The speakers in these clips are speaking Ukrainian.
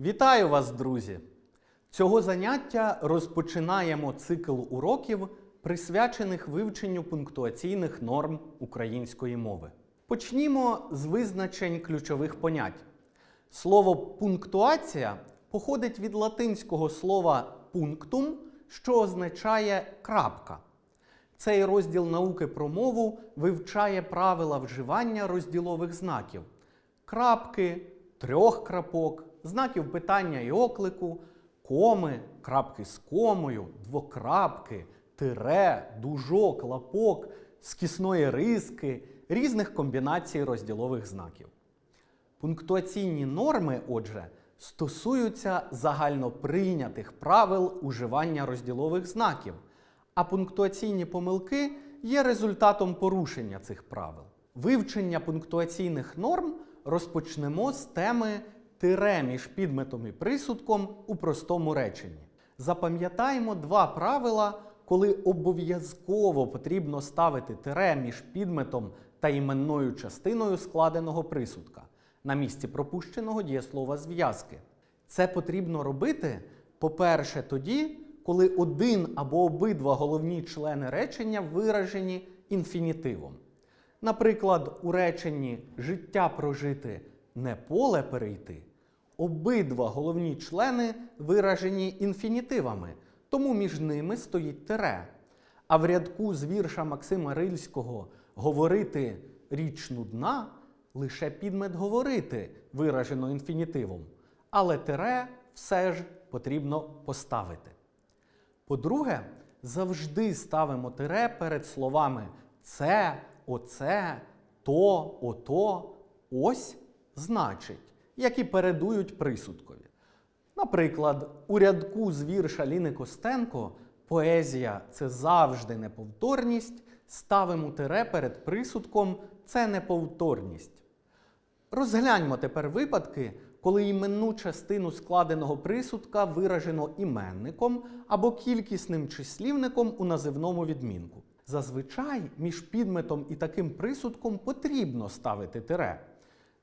Вітаю вас, друзі! Цього заняття розпочинаємо цикл уроків, присвячених вивченню пунктуаційних норм української мови. Почнімо з визначень ключових понять. Слово пунктуація походить від латинського слова пунктум, що означає крапка. Цей розділ науки про мову вивчає правила вживання розділових знаків: крапки, трьох крапок, знаків питання і оклику, коми, крапки з комою, двокрапки, тире, дужок, лапок, скісної риски, різних комбінацій розділових знаків. Пунктуаційні норми, отже, стосуються загальноприйнятих правил уживання розділових знаків, а пунктуаційні помилки є результатом порушення цих правил. Вивчення пунктуаційних норм розпочнемо з теми тире між підметом і присудком у простому реченні. Запам'ятаємо два правила, коли обов'язково потрібно ставити тире між підметом та іменною частиною складеного присудка на місці пропущеного дієслова зв'язки. Це потрібно робити, по-перше, тоді, коли один або обидва головні члени речення виражені інфінітивом. Наприклад, у реченні життя прожити не поле перейти, обидва головні члени виражені інфінітивами, тому між ними стоїть тире. А в рядку з вірша Максима Рильського говорити річ нудна лише підмет говорити виражено інфінітивом, але тире все ж потрібно поставити. По-друге, завжди ставимо тире перед словами це, оце, то, ото, ось значить, які передують присудкові. Наприклад, у рядку з вірша Ліни Костенко поезія це завжди неповторність, ставимо тире перед присудком це неповторність. Розгляньмо тепер випадки, коли іменну частину складеного присудка виражено іменником або кількісним числівником у називному відмінку. Зазвичай між підметом і таким присудком потрібно ставити тире.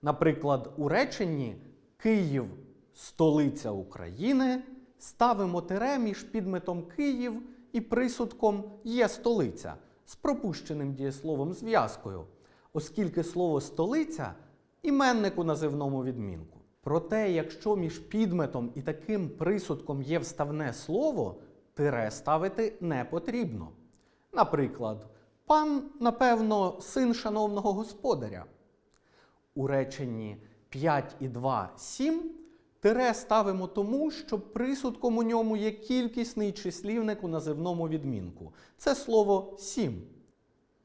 Наприклад, у реченні Київ столиця України ставимо тире між підметом Київ і присудком є столиця з пропущеним дієсловом зв'язкою, оскільки слово столиця іменник у називному відмінку. Проте, якщо між підметом і таким присудком є вставне слово, тире ставити не потрібно. Наприклад, пан, напевно, син шановного господаря. У реченні 5 і 2 7 тире ставимо тому, що присудком у ньому є кількісний числівник у називному відмінку. Це слово сім.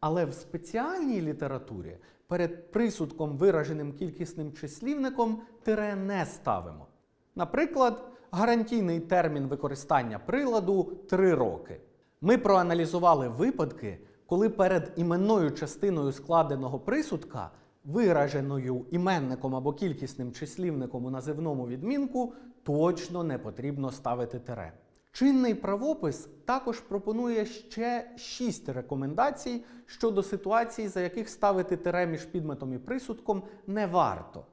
Але в спеціальній літературі перед присудком, вираженим кількісним числівником, тире не ставимо. Наприклад, гарантійний термін використання приладу 3 роки. Ми проаналізували випадки, коли перед іменною частиною складеного присудка, вираженою іменником або кількісним числівником у називному відмінку, точно не потрібно ставити тире. Чинний правопис також пропонує ще шість рекомендацій щодо ситуацій, за яких ставити тире між підметом і присудком не варто.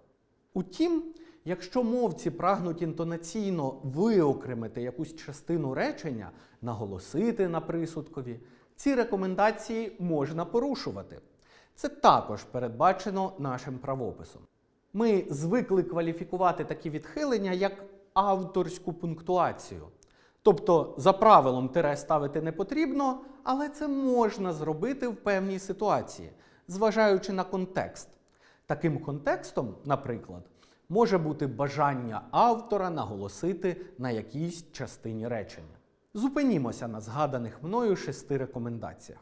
Утім, якщо мовці прагнуть інтонаційно виокремити якусь частину речення, наголосити на присудкові, ці рекомендації можна порушувати. Це також передбачено нашим правописом. Ми звикли кваліфікувати такі відхилення як авторську пунктуацію. Тобто, за правилом тире ставити не потрібно, але це можна зробити в певній ситуації, зважаючи на контекст. Таким контекстом, наприклад, може бути бажання автора наголосити на якійсь частині речення. Зупинімося на згаданих мною шести рекомендаціях.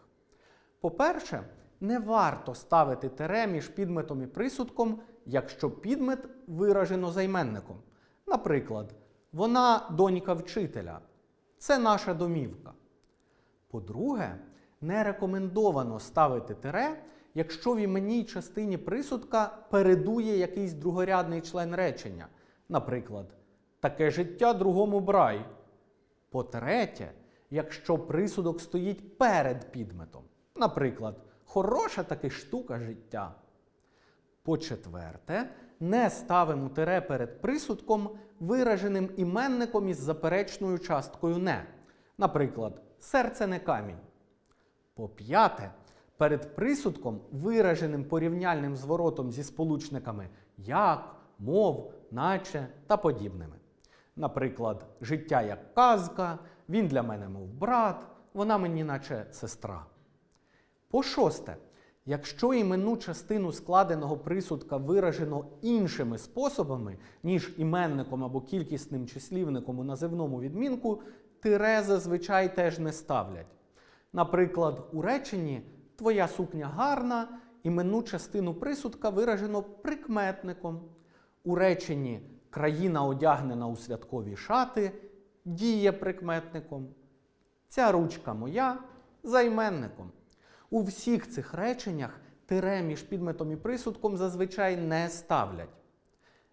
По-перше, не варто ставити тире між підметом і присудком, якщо підмет виражено займенником. Наприклад, вона донька вчителя. Це наша домівка. По-друге, не рекомендовано ставити тире, якщо в іменній частині присудка передує якийсь другорядний член речення. Наприклад, таке життя другому брай. По-третє, якщо присудок стоїть перед підметом. Наприклад, хороша таки штука життя. По-четверте, не ставимо тире перед присудком, вираженим іменником із заперечною часткою не. Наприклад, серце не камінь. По-п'яте, перед присудком, вираженим порівняльним зворотом зі сполучниками як, мов, наче та подібними. Наприклад, життя як казка, він для мене мов брат, вона мені наче сестра. По шосте, якщо іменну частину складеного присудка виражено іншими способами, ніж іменником або кількісним числівником у називному відмінку, тире зазвичай теж не ставлять. Наприклад, у реченні Твоя сукня гарна, іменну частину присудка виражено прикметником. У реченні Країна одягнена у святкові шати діє прикметником. Ця ручка моя займенником. У всіх цих реченнях тире між підметом і присудком зазвичай не ставлять.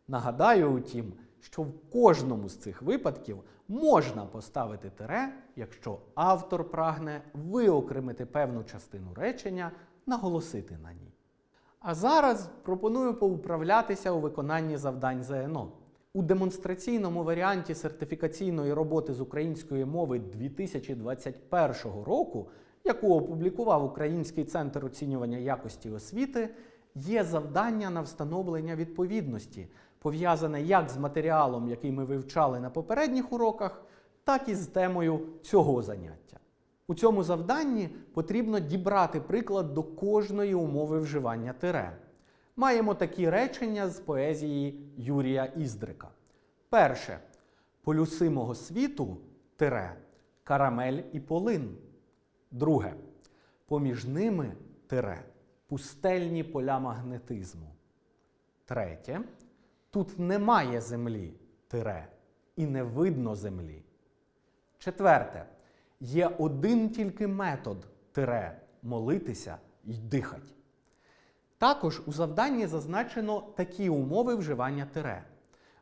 Нагадаю, утім, що в кожному з цих випадків можна поставити тире, якщо автор прагне виокремити певну частину речення, наголосити на ній. А зараз пропоную поуправлятися у виконанні завдань ЗНО. У демонстраційному варіанті сертифікаційної роботи з української мови 2021 року, яку опублікував Український центр оцінювання якості освіти, є завдання на встановлення відповідності, пов'язане як з матеріалом, який ми вивчали на попередніх уроках, так і з темою цього заняття. У цьому завданні потрібно дібрати приклад до кожної умови вживання тире. Маємо такі речення з поезії Юрія Іздрика. Перше. Полюси мого світу тире, карамель і полин. Друге. Поміж ними тире, пустельні поля магнетизму. Третє. Тут немає землі тире, і не видно землі. Четверте. Є один тільки метод тире молитися й дихать. Також у завданні зазначено такі умови вживання тире.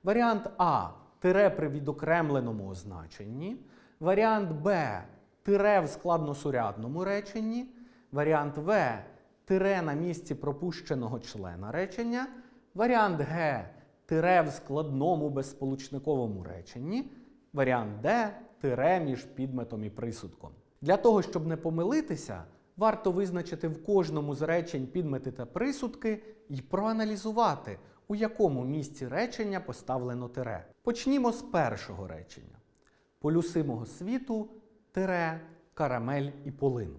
Варіант А тире при відокремленому означенні. Варіант Б тире в складносурядному реченні. Варіант В тире на місці пропущеного члена речення. Варіант Г тире в складному безсполучниковому реченні. Варіант Д тире між підметом і присудком. Для того, щоб не помилитися, варто визначити в кожному з речень підмети та присудки і проаналізувати, у якому місці речення поставлено тире. Почнімо з першого речення: полюси мого світу, тире, карамель і полин.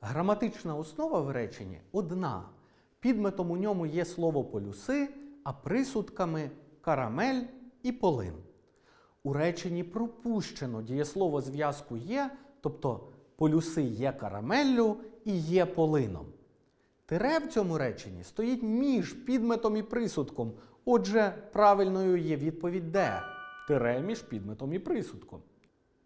Граматична основа в реченні одна. Підметом у ньому є слово полюси, а присудками карамель і полин. У реченні пропущено дієслово зв'язку є, тобто полюси є карамеллю і є полином. Тире в цьому реченні стоїть між підметом і присудком. Отже, правильною є відповідь Д. Тире між підметом і присудком.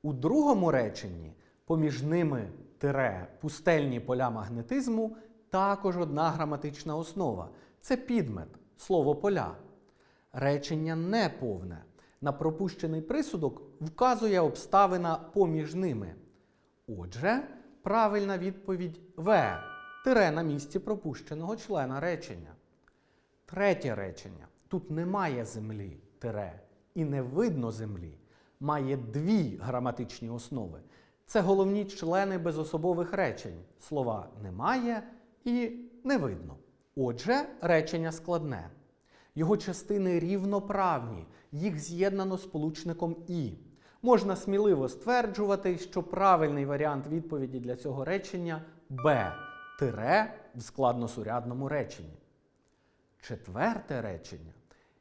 У другому реченні поміж ними тире пустельні поля магнетизму також одна граматична основа. Це підмет, слово поля. Речення неповне. На пропущений присудок вказує обставина поміж ними. Отже, правильна відповідь В. Тире на місці пропущеного члена речення. Третє речення. Тут немає землі тире і не видно землі. Має дві граматичні основи. Це головні члени безособових речень. Слова немає і не видно. Отже, речення складне. Його частини рівноправні, їх з'єднано сполучником І. Можна сміливо стверджувати, що правильний варіант відповіді для цього речення Б. Тире в складносурядному реченні. Четверте речення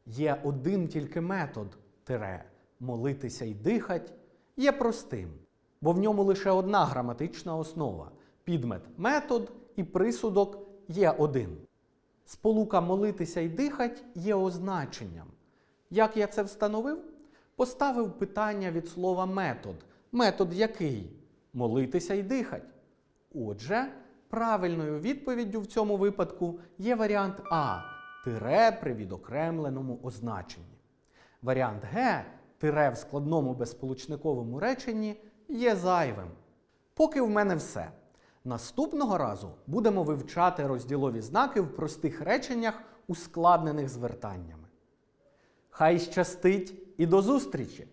є один тільки метод тире молитися й дихать є простим, бо в ньому лише одна граматична основа підмет метод і присудок є один. Сполука молитися й дихать є означенням. Як я це встановив? Поставив питання від слова метод. Метод який? Молитися й дихать. Отже, правильною відповіддю в цьому випадку є варіант А тире при відокремленому означенні. Варіант Г тире в складному безсполучниковому реченні є зайвим. Поки в мене все. Наступного разу будемо вивчати розділові знаки в простих реченнях, ускладнених звертаннями. Хай щастить і до зустрічі!